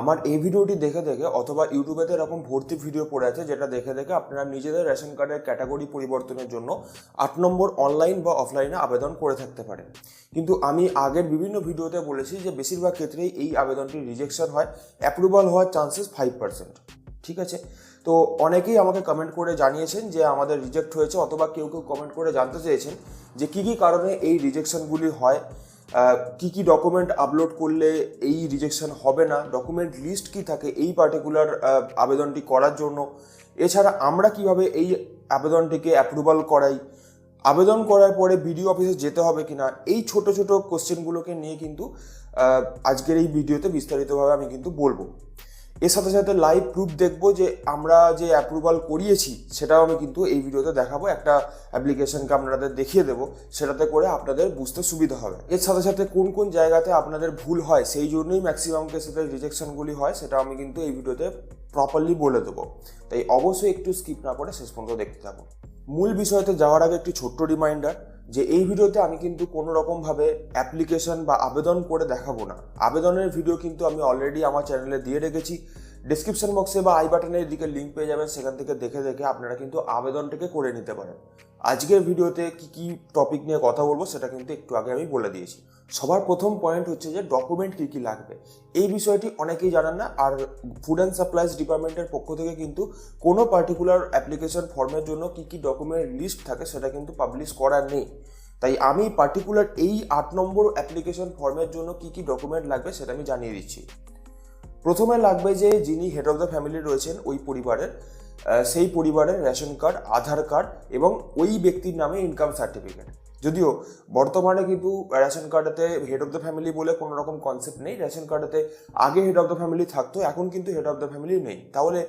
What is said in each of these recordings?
আমার এই ভিডিওটি দেখে দেখে অথবা ইউটিউবেতে এরকম ভর্তি ভিডিও পড়ে আছে, যেটা দেখে দেখে আপনারা নিজেদের রেশন কার্ডের ক্যাটাগরি পরিবর্তনের জন্য আট নম্বর অনলাইন বা অফলাইনে আবেদন করে থাকতে পারেন। কিন্তু আমি আগের বিভিন্ন ভিডিওতে বলেছি যে বেশিরভাগ ক্ষেত্রেই এই আবেদনটি রিজেকশন হয় অ্যাপ্রুভাল হওয়ার চান্সেস ফাইভ পার্সেন্ট ঠিক আছে? তো অনেকেই আমাকে কমেন্ট করে জানিয়েছেন যে আমাদের রিজেক্ট হয়েছে, অথবা কেউ কেউ কমেন্ট করে জানতে চেয়েছেন যে কী কী কারণে এই রিজেকশনগুলি হয়। কি কি ডকুমেন্ট আপলোড করলে এই রিজেকশন হবে না? ডকুমেন্ট লিস্ট কি থাকে এই পার্টিকুলার আবেদনটি করার জন্য? এছাড়া আমরা কীভাবে এই আবেদনটিকে অ্যাপ্রুভাল করাই? আবেদন করার পরে বিডিও অফিসে যেতে হবে কি না এই ছোট ছোট কোশ্চেনগুলোকে নিয়ে কিন্তু আজকের এই ভিডিওতে বিস্তারিতভাবে আমি কিন্তু বলব। এর সাথে সাথে লাইভ প্রুফ দেখব যে আমরা যে অ্যাপ্রুভাল করিয়েছি, সেটাও আমি কিন্তু এই ভিডিওতে দেখাবো। একটা অ্যাপ্লিকেশনকে আপনাদের দেখিয়ে দেবো, সেটাতে করে আপনাদের বুঝতে সুবিধা হবে। এর সাথে সাথে কোন কোন জায়গাতে আপনাদের ভুল হয়, সেই জন্যই ম্যাক্সিমাম কেসেতে রিজেকশনগুলি হয়, সেটা আমি কিন্তু এই ভিডিওতে প্রপারলি বলে দেবো। তাই অবশ্যই একটু স্কিপ না করে শেষ পর্যন্ত দেখতে থাকুন। মূল বিষয়তে যাওয়ার আগে একটি ছোট্ট রিমাইন্ডার যে এই ভিডিওতে আমি কিন্তু কোনো রকমভাবে অ্যাপ্লিকেশন বা আবেদন করে দেখাবো না। আবেদনের ভিডিও কিন্তু আমি অলরেডি আমার চ্যানেলে দিয়ে রেখেছি। ডিসক্রিপশন বক্সে বা আই বাটনের দিকে লিঙ্ক পেয়ে যাবেন, সেখান থেকে দেখে দেখে আপনারা কিন্তু আবেদনটাকে করে নিতে পারেন। আজকের ভিডিওতে কি কি টপিক নিয়ে কথা বলব সেটা কিন্তু একটু আগে আমি বলে দিয়েছি। সবার প্রথম পয়েন্ট হচ্ছে যে ডকুমেন্ট কী কী লাগবে? এই বিষয়টি অনেকেই জানেন না, আর ফুড অ্যান্ড সাপ্লাইজ ডিপার্টমেন্টের পক্ষ থেকে কিন্তু কোনো পার্টিকুলার অ্যাপ্লিকেশন ফর্মের জন্য কী কী ডকুমেন্ট লিস্ট থাকে সেটা কিন্তু পাবলিশ করার নেই। তাই আমি পার্টিকুলার এই আট নম্বর অ্যাপ্লিকেশন ফর্মের জন্য কী কী ডকুমেন্ট লাগবে সেটা আমি জানিয়ে দিচ্ছি। প্রথমে লাগবে যে যিনি হেড অফ দ্য ফ্যামিলি রয়েছেন ওই পরিবারের সেই পরিবারের রেশন কার্ড আধার কার্ড এবং ওই ব্যক্তির নামে ইনকাম সার্টিফিকেট যদিও বর্তমানে কিন্তু রেশন কার্ডেতে হেড অফ দ্য ফ্যামিলি বলে কোনো রকম কনসেপ্ট নেই। রেশন কার্ডেতে আগে হেড অফ দ্য ফ্যামিলি থাকতো, এখন কিন্তু হেড অফ দ্য ফ্যামিলি নেই। তাহলে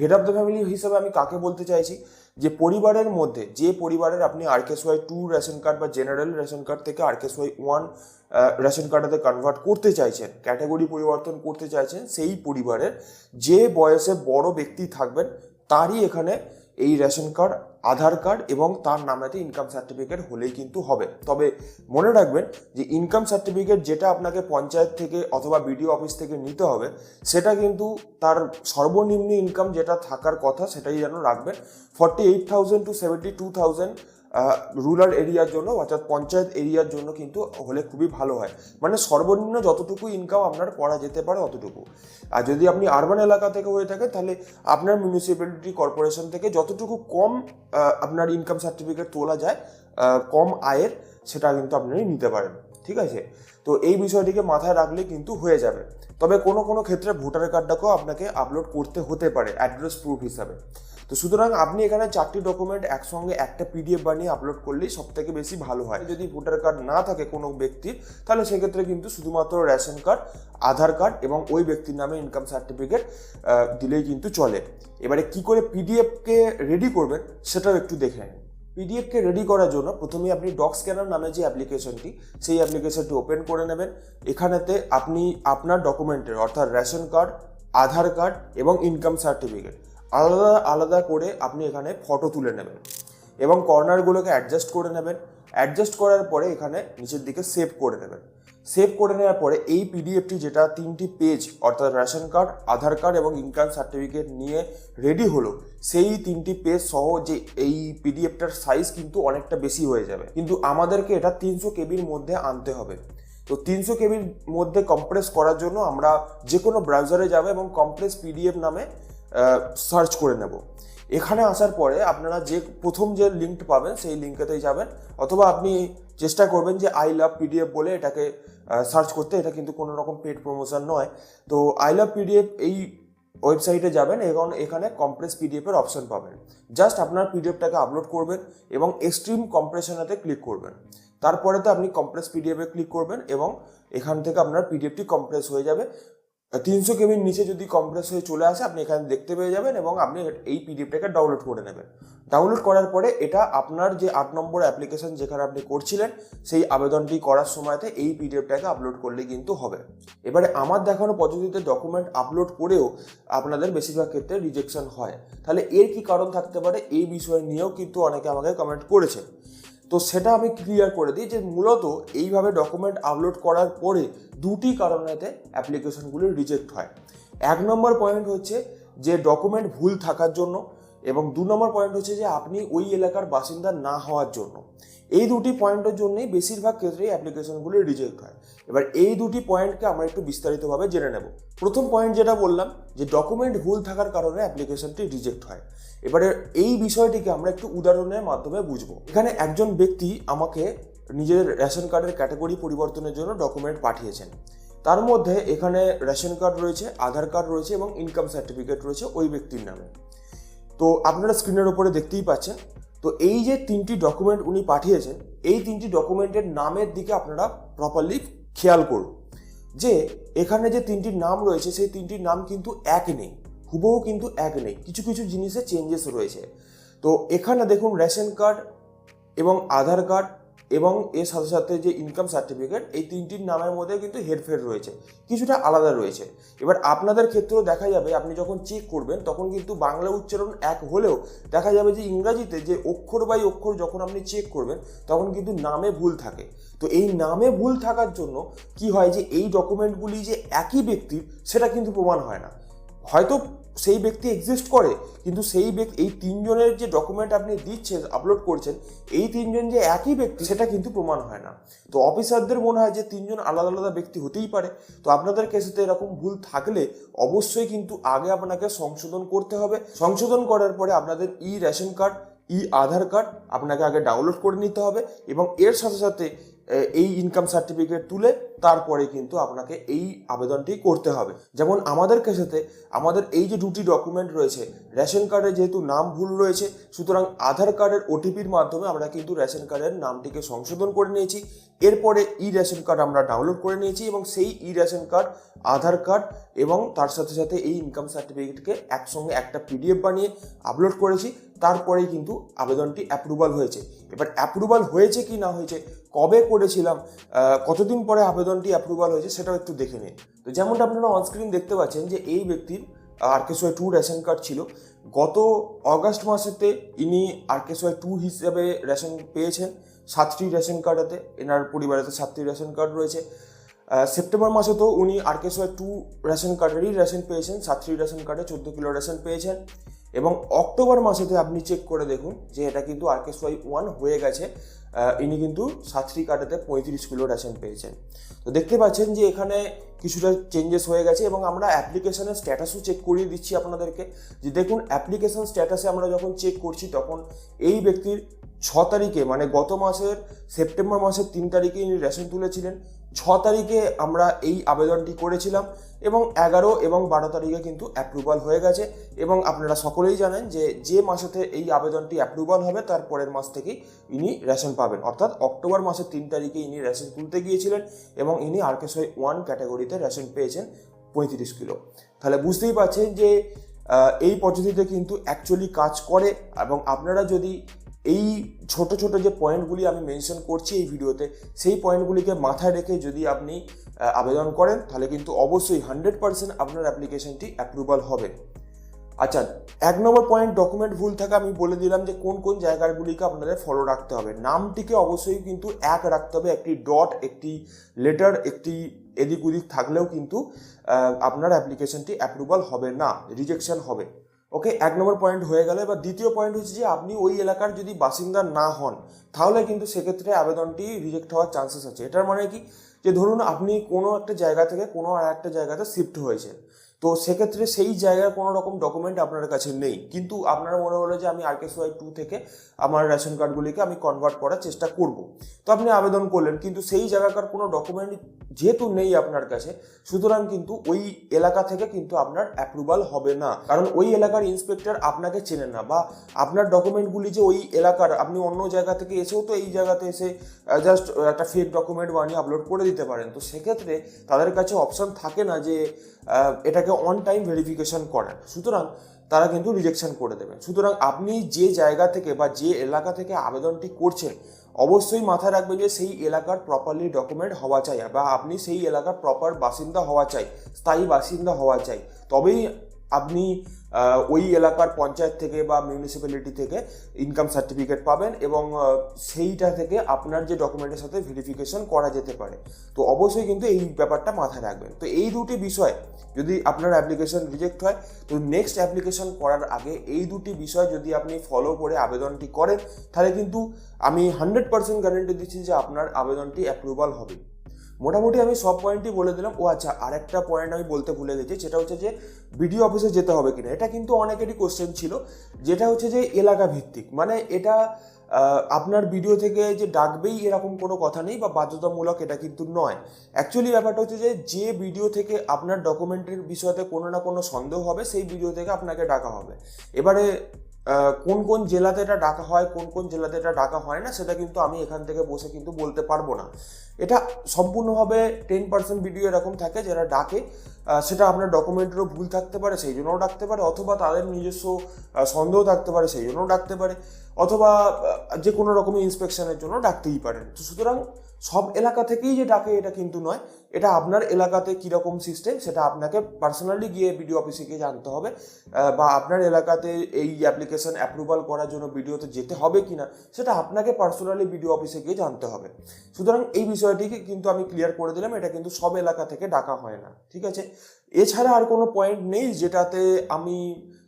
হেড অফ দ্য ফ্যামিলি হিসেবে আমি কাকে বলতে চাইছি? যে পরিবারের মধ্যে, যে পরিবারের আপনি আরকেস ওয়াই টু রেশন কার্ড বা জেনারেল রেশন কার্ড থেকে আরকেস ওয়াই ওয়ান রেশন কার্ডেতে কনভার্ট করতে চাইছেন ক্যাটাগরি পরিবর্তন করতে চাইছেন, সেই পরিবারের যে বয়সে বড় ব্যক্তি থাকবেন, তারই এখানে এই রেশন কার্ড আধার কার্ড এবং তার নামেতে ইনকাম সার্টিফিকেট হলেই কিন্তু হবে। তবে মনে রাখবেন যে ইনকাম সার্টিফিকেট যেটা আপনাকে পঞ্চায়েত থেকে অথবা বিডিও অফিস থেকে নিতে হবে, সেটা কিন্তু তার সর্বনিম্ন ইনকাম যেটা থাকার কথা সেটাই যেন রাখবেন। Forty eight thousand to seventy two thousand rural এরিয়ার জন্য অর্থাৎ পঞ্চায়েত এরিয়ার জন্য কিন্তু হলে খুবই ভালো হয়। মানে সর্বনিম্ন যতটুকু ইনকাম আপনার করা যেতে পারে অতটুকু। আর যদি আপনি আরবান এলাকা থেকে হয়ে থাকে তাহলে আপনার মিউনিসিপ্যালিটি কর্পোরেশন থেকে যতটুকু কম আপনার ইনকাম সার্টিফিকেট তোলা যায় কম আয়ের, সেটা কিন্তু আপনি নিতে পারেন। ঠিক আছে? তো এই বিষয়টিকে মাথায় রাখলে কিন্তু হয়ে যাবে। তবে কোনো কোনো ক্ষেত্রে ভোটার কার্ডটাকেও আপনাকে আপলোড করতে হতে পারে অ্যাড্রেস প্রুফ হিসাবে। তো সুতরাং আপনি এখানে চারটি ডকুমেন্ট একসঙ্গে একটা পিডিএফ বানিয়ে আপলোড করলেই সব থেকে বেশি ভালো হয়। যদি ভোটার কার্ড না থাকে কোনো ব্যক্তির তাহলে সেক্ষেত্রে কিন্তু শুধুমাত্র রেশন কার্ড আধার কার্ড এবং ওই ব্যক্তির নামে ইনকাম সার্টিফিকেট দিলেই কিন্তু চলে। এবারে কি করে পিডিএফকে রেডি করবেন সেটাও একটু দেখে নিন। পিডিএফকে রেডি করার জন্য প্রথমে আপনি ডক স্ক্যানার নামে যে অ্যাপ্লিকেশনটি সেই অ্যাপ্লিকেশনটি ওপেন করে নেবেন। এখানেতে আপনি আপনার ডকুমেন্টের অর্থাৎ রেশন কার্ড আধার কার্ড এবং ইনকাম সার্টিফিকেট আলাদা আলাদা করে আপনি এখানে ফটো তুলে নেবেন এবং কর্নারগুলোকে অ্যাডজাস্ট করে নেবেন। অ্যাডজাস্ট করার পরে এখানে নিচের দিকে সেভ করে নেবেন। সেভ করে নেওয়ার পরে এই পিডিএফটি যেটা তিনটি পেজ অর্থাৎ রেশন কার্ড আধার কার্ড এবং ইনকাম সার্টিফিকেট নিয়ে রেডি হলো, সেই তিনটি পেজ সহ যে এই পিডিএফটার সাইজ কিন্তু অনেকটা বেশি হয়ে যাবে। কিন্তু আমাদেরকে এটা তিনশো কেবির মধ্যে আনতে হবে। তো তিনশো কেবির মধ্যে কম্প্রেস করার জন্য আমরা যে কোনো ব্রাউজারে যাব এবং কম্প্রেস পিডিএফ নামে সার্চ করে নেব। এখানে আসার পরে আপনারা যে প্রথম যে লিঙ্ক পাবেন, সেই লিঙ্কেতেই যাবেন। অথবা আপনি চেষ্টা করবেন যে আই লাভ পিডিএফ বলে এটাকে সার্চ করতে। এটা কিন্তু কোনো রকম পেড প্রমোশন নয়। তো আই লাভ পিডিএফ এই ওয়েবসাইটে যাবেন এবং এখানে কম্প্রেস পিডিএফের অপশন পাবেন। জাস্ট আপনার পিডিএফটাকে আপলোড করবেন এবং এক্সট্রিম কম্প্রেশনেতে ক্লিক করবেন। তারপরে তো আপনি কম্প্রেস পিডিএফে ক্লিক করবেন এবং এখান থেকে আপনার পিডিএফটি কম্প্রেস হয়ে যাবে। তিনশো কেবির নিচে যদি কম্প্রেস হয়ে চলে আসে, আপনি এখানে দেখতে পেয়ে যাবেন এবং আপনি এই পিডিএফটাকে ডাউনলোড করে নেবেন। ডাউনলোড করার পরে এটা আপনার যে আট নম্বর অ্যাপ্লিকেশন যেখানে আপনি করছিলেন, সেই আবেদনটি করার সময়তে এই পিডিএফটাকে আপলোড করলে কিন্তু হবে। এবারে আমার দেখানো পদ্ধতিতে ডকুমেন্ট আপলোড করেও আপনাদের বেশিরভাগ ক্ষেত্রে রিজেকশন হয়। তাহলে এর কি কারণ থাকতে পারে? এই বিষয় নিয়েও কিন্তু অনেকে আমাকে কমেন্ট করেছে তো সেটা আমি ক্লিয়ার করে দিই যে মূলত এইভাবে ডকুমেন্ট আপলোড করার পরে দুটি কারণেতে অ্যাপ্লিকেশনগুলি রিজেক্ট হয়। এক নম্বর পয়েন্ট হচ্ছে যে ডকুমেন্ট ভুল থাকার জন্য এবং দু নম্বর পয়েন্ট হচ্ছে যে আপনি ওই এলাকার বাসিন্দা না হওয়ার জন্য। এই দুটি পয়েন্টের জন্যই বেশিরভাগ ক্ষেত্রেই অ্যাপ্লিকেশনগুলি রিজেক্ট হয়। এবার এই দুটি পয়েন্টকে আমরা একটু বিস্তারিতভাবে জেনে নেব। প্রথম পয়েন্ট যেটা বললাম, যে ডকুমেন্ট ভুল থাকার কারণে অ্যাপ্লিকেশনটি রিজেক্ট হয়। এবারে এই বিষয়টিকে আমরা একটু উদাহরণের মাধ্যমে বুঝব। এখানে একজন ব্যক্তি আমাকে নিজের রেশন কার্ডের ক্যাটাগরি পরিবর্তনের জন্য ডকুমেন্ট পাঠিয়েছেন। তার মধ্যে এখানে রেশন কার্ড রয়েছে, আধার কার্ড রয়েছে এবং ইনকাম সার্টিফিকেট রয়েছে ওই ব্যক্তির নামে। তো আপনারা স্ক্রিনের ওপরে দেখতেই পাচ্ছেন। তো এই যে তিনটি ডকুমেন্ট উনি পাঠিয়েছেন, এই তিনটি ডকুমেন্টের নামের দিকে আপনারা প্রপারলি খেয়াল করুন। যে এখানে যে তিনটি নাম রয়েছে, সেই তিনটির নাম কিন্তু এক নেই, হুবহু কিন্তু এক নেই, কিছু কিছু জিনিসে চেঞ্জেস রয়েছে। তো এখানে দেখুন রেশন কার্ড এবং আধার কার্ড এবং এর সাথে সাথে যে ইনকাম সার্টিফিকেট এই তিনটির নামের মধ্যে কিন্তু হেরফের রয়েছে। কিছুটা আলাদা রয়েছে। এবার আপনাদের ক্ষেত্রেও দেখা যাবে, আপনি যখন চেক করবেন, তখন কিন্তু বাংলা উচ্চারণ এক হলেও দেখা যাবে যে ইংরাজিতে যে অক্ষর বাই অক্ষর যখন আপনি চেক করবেন, তখন কিন্তু নামে ভুল থাকে। তো এই নামে ভুল থাকার জন্য কি হয় যে, এই ডকুমেন্টগুলি যে একই ব্যক্তির, সেটা কিন্তু প্রমাণ হয় না। হয়তো সেই ব্যক্তি এক্সিস্ট করে, কিন্তু সেই ব্যক্তি, এই তিনজনের যে ডকুমেন্ট আপনি দিচ্ছেন আপলোড করছেন, এই তিনজন যে একই ব্যক্তি, সেটা কিন্তু প্রমাণ হয় না। তো অফিসারদের মনে হয় যে তিনজন আলাদা আলাদা ব্যক্তি হতেই পারে। তো আপনাদের কেসেতে এরকম ভুল থাকলে অবশ্যই কিন্তু আগে আপনাকে সংশোধন করতে হবে। সংশোধন করার পরে আপনাদের E ration card E Aadhaar card আপনাকে আগে ডাউনলোড করে নিতে হবে এবং এর সাথে সাথে এই ইনকাম সার্টিফিকেট তুলে তারপরে কিন্তু আপনাকে এই আবেদনটি করতে হবে। যেমন আমাদের কেসেতে আমাদের এই যে দুটি ডকুমেন্ট রয়েছে, রেশন কার্ডে যেহেতু নাম ভুল রয়েছে, সুতরাং আধার কার্ডের ওটিপির মাধ্যমে আমরা কিন্তু রেশন কার্ডের নামটিকে সংশোধন করে নিয়েছি। এরপরে ই রেশন কার্ড আমরা ডাউনলোড করে নিয়েছি এবং সেই E ration card Aadhaar card এবং তার সাথে সাথে এই ইনকাম সার্টিফিকেটকে একসঙ্গে একটা পিডিএফ বানিয়ে আপলোড করেছি। তারপরেই কিন্তু আবেদনটি অ্যাপ্রুভাল হয়েছে। এবার অ্যাপ্রুভাল হয়েছে কি না হয়েছে, কবে করেছিলাম কতদিন পরে আবেদনটি অ্যাপ্রুভাল হয়েছে সেটাও একটু দেখে নিন। তো যেমনটা আপনারা অনস্ক্রিন দেখতে পাচ্ছেন যে এই ব্যক্তির আরকেসওয়াই টু রেশন কার্ড ছিল। গত অগাস্ট মাসেতে ইনি আরকেসওয়াই টু হিসেবে রেশন পেয়েছেন, সাতটি রেশন কার্ডেতে এনার পরিবারেতে সাতটি রেশন কার্ড রয়েছে। সেপ্টেম্বর মাসে তো উনি আরকেসওয়াই টু রেশন কার্ডেরই রেশন পেয়েছেন, সাতটি রেশন কার্ডে চোদ্দ কিলো রেশন পেয়েছেন। এবং অক্টোবর মাসেতে আপনি চেক করে দেখুন যে এটা কিন্তু আরকেস ওয়াই ওয়ান হয়ে গেছে। ইনি কিন্তু সাতটি কাটাতে পঁয়ত্রিশ কিলো রেশন পেয়েছেন। তো দেখতে পাচ্ছেন যে এখানে কিছুটা চেঞ্জেস হয়ে গেছে এবং আমরা অ্যাপ্লিকেশনের স্ট্যাটাসও চেক করিয়ে দিচ্ছি আপনাদেরকে। যে দেখুন অ্যাপ্লিকেশন স্ট্যাটাসে আমরা যখন চেক করছি, তখন এই ব্যক্তির ছ তারিখে মানে গত মাসের সেপ্টেম্বর মাসের তিন তারিখে ইনি রেশন তুলেছিলেন। ছ তারিখে আমরা এই আবেদনটি করেছিলাম। এবং এগারো এবং বারো তারিখে কিন্তু অ্যাপ্রুভাল হয়ে গেছে। এবং আপনারা সকলেই জানেন যে যে মাসেতে এই আবেদনটি অ্যাপ্রুভাল হবে, তার পরের মাস থেকেই ইনি রেশন পাবেন। অর্থাৎ অক্টোবর মাসের তিন তারিখে ইনি রেশন তুলতে গিয়েছিলেন এবং ইনি আরকেসওয়াই ওয়ান ক্যাটাগরিতে রেশন পেয়েছেন পঁয়ত্রিশ কিলো। তাহলে বুঝতেই পারছেন যে এই পদ্ধতিতে কিন্তু অ্যাকচুয়ালি কাজ করে। এবং আপনারা যদি এই ছোট ছোট যে পয়েন্টগুলি আমি মেনশন করছি এই ভিডিওতে, সেই পয়েন্টগুলিকে মাথায় রেখে যদি আপনি আবেদন করেন, তাহলে কিন্তু অবশ্যই হান্ড্রেড পার্সেন্ট আপনার অ্যাপ্লিকেশনটি অ্যাপ্রুভাল হবে। আচ্ছা এক নম্বর পয়েন্ট ডকুমেন্ট ভুল থাকে আমি বলে দিলাম যে কোন কোন জায়গাগুলিকে আপনাদের ফলো রাখতে হবে। নামটিকে অবশ্যই কিন্তু এক রাখতে হবে, একটি ডট একটি লেটার একটি এদিক ওদিক থাকলেও কিন্তু আপনার অ্যাপ্লিকেশনটি অ্যাপ্রুভাল হবে না রিজেকশন হবে। ওকে, এক নম্বর পয়েন্ট হয়ে গেল। এবার দ্বিতীয় পয়েন্ট হচ্ছে যে আপনি ওই এলাকার যদি বাসিন্দা না হন, তাহলে কিন্তু সেক্ষেত্রে আবেদনটি রিজেক্ট হওয়ার চান্সেস আছে। এটার মানে কি? যে ধরুন আপনি কোনো একটা জায়গা থেকে কোনো আর একটা জায়গাতে শিফট হয়েছে তো সেক্ষেত্রে সেই জায়গার কোনো রকম ডকুমেন্ট আপনার কাছে নেই। কিন্তু আপনার মনে হলো যে আমি আরকেসওয়াই টু থেকে আমার রেশন কার্ডগুলিকে আমি কনভার্ট করার চেষ্টা করব। তো আপনি আবেদন করলেন কিন্তু সেই জায়গাকার কোনো ডকুমেন্ট যেহেতু নেই আপনার কাছে সুতরাং কিন্তু ওই এলাকা থেকে কিন্তু আপনার অ্যাপ্রুভাল হবে না। কারণ ওই এলাকার ইন্সপেক্টর আপনাকে চেনে না বা আপনার ডকুমেন্টগুলি যে ওই এলাকার আপনি অন্য জায়গা থেকে এসেও তো এই জায়গাতে এসে জাস্ট একটা ফেক ডকুমেন্ট বানিয়ে আপলোড করে দিতে পারেন। তো সেক্ষেত্রে তাদের কাছে অপশন থাকে না যে আহ, এটাকে অন টাইম ভেরিফিকেশন করেন। সুতরাং তারা কিন্তু রিজেকশন করে দেবেন। সুতরাং আপনি যে জায়গা থেকে বা যে এলাকা থেকে আবেদনটি করছেন, অবশ্যই মাথায় রাখবেন যে সেই এলাকার প্রপারলি ডকুমেন্ট হওয়া চাই বা আপনি সেই এলাকার প্রপার বাসিন্দা হওয়া চাই, স্থায়ী বাসিন্দা হওয়া চাই। তবেই আপনি ওই এলাকার পঞ্চায়েত থেকে বা মিউনিসিপ্যালিটি থেকে ইনকাম সার্টিফিকেট পাবেন এবং সেইটা থেকে আপনার যে ডকুমেন্টের সাথে ভেরিফিকেশন করা যেতে পারে। তো অবশ্যই কিন্তু এই ব্যাপারটা মাথায় রাখবেন। তো এই দুটি বিষয় যদি আপনার অ্যাপ্লিকেশন রিজেক্ট হয়, তো নেক্সট অ্যাপ্লিকেশন করার আগে এই দুটি বিষয় যদি আপনি ফলো করে আবেদনটি করেন, তাহলে কিন্তু আমি হান্ড্রেড পার্সেন্ট গ্যারেন্টি দিচ্ছি যে আপনার আবেদনটি অ্যাপ্রুভাল হবে। মোটামুটি আমি সব পয়েন্টই বলে দিলাম। ও আচ্ছা আরেকটা পয়েন্ট আমি বলতে ভুলে গেছি, সেটা হচ্ছে যে বিডিও অফিসে যেতে হবে কিনা। এটা কিন্তু অনেকেরই কোশ্চেন ছিল, যেটা হচ্ছে যে এলাকা ভিত্তিক মানে এটা আপনার ভিডিও থেকে যে ডাকবেই এরকম কোনো কথা নেই বা বাধ্যতামূলক এটা কিন্তু নয়। অ্যাকচুয়ালি ব্যাপারটা হচ্ছে যে যে ভিডিও থেকে আপনার ডকুমেন্টের বিষয়তে কোনো না কোনো সন্দেহ হবে, সেই ভিডিও থেকে আপনাকে ডাকা হবে। এবারে কোন কোন জেলাতে এটা ডাকা হয়, কোন কোন জেলাতে এটা ডাকা হয় না, সেটা কিন্তু আমি এখান থেকে বসে কিন্তু বলতে পারব না। এটা সম্পূর্ণভাবে টেন পার্সেন্ট ভিডিও এরকম থাকে যারা ডাকে। সেটা আপনার ডকুমেন্টেরও ভুল থাকতে পারে, সেই জন্যও ডাকতে পারে, অথবা তাদের নিজস্ব সন্দেহ থাকতে পারে, সেই জন্যও ডাকতে পারে, অথবা যে কোনো রকমের ইন্সপেকশনের জন্য ডাকতেই পারেন। তো সুতরাং সব এলাকা থেকেই যে ডাকে, এটা কিন্তু নয়। এটা আপনার এলাকাতে কীরকম সিস্টেম সেটা আপনাকে পার্সোনালি গিয়ে বিডিও অফিসে গিয়ে জানতে হবে। বা আপনার এলাকাতে এই অ্যাপ্লিকেশন অ্যাপ্রুভাল করার জন্য ভিডিওতে যেতে হবে কি না সেটা আপনাকে পার্সোনালি বিডিও অফিসে গিয়ে জানতে হবে। সুতরাং এই বিষয়টিকে কিন্তু আমি ক্লিয়ার করে দিলাম, এটা কিন্তু সব এলাকা থেকে ডাকা হয় না, ঠিক আছে? এছাড়া আর কোনো পয়েন্ট নেই যেটাতে আমি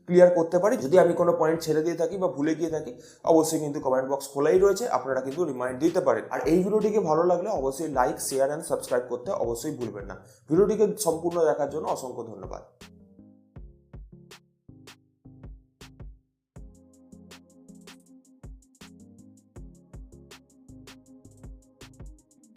ক্লিয়ার করতে পারি। যদি আমি কোনো পয়েন্ট ছেড়ে দিয়ে থাকি বা ভুলে গিয়ে থাকি, অবশ্যই কিন্তু কমেন্ট বক্স খোলাই রয়েছে। আপনারা কিন্তু রিমাইন্ড দিতে পারেন। আর এই ভিডিওটিকে ভালো লাগলে অবশ্যই লাইক শেয়ার অ্যান্ড সাবস্ক্রাইব করতে অবশ্যই ভুলবেন না। ভিডিওটিকে সম্পূর্ণ দেখার জন্য অসংখ্য ধন্যবাদ।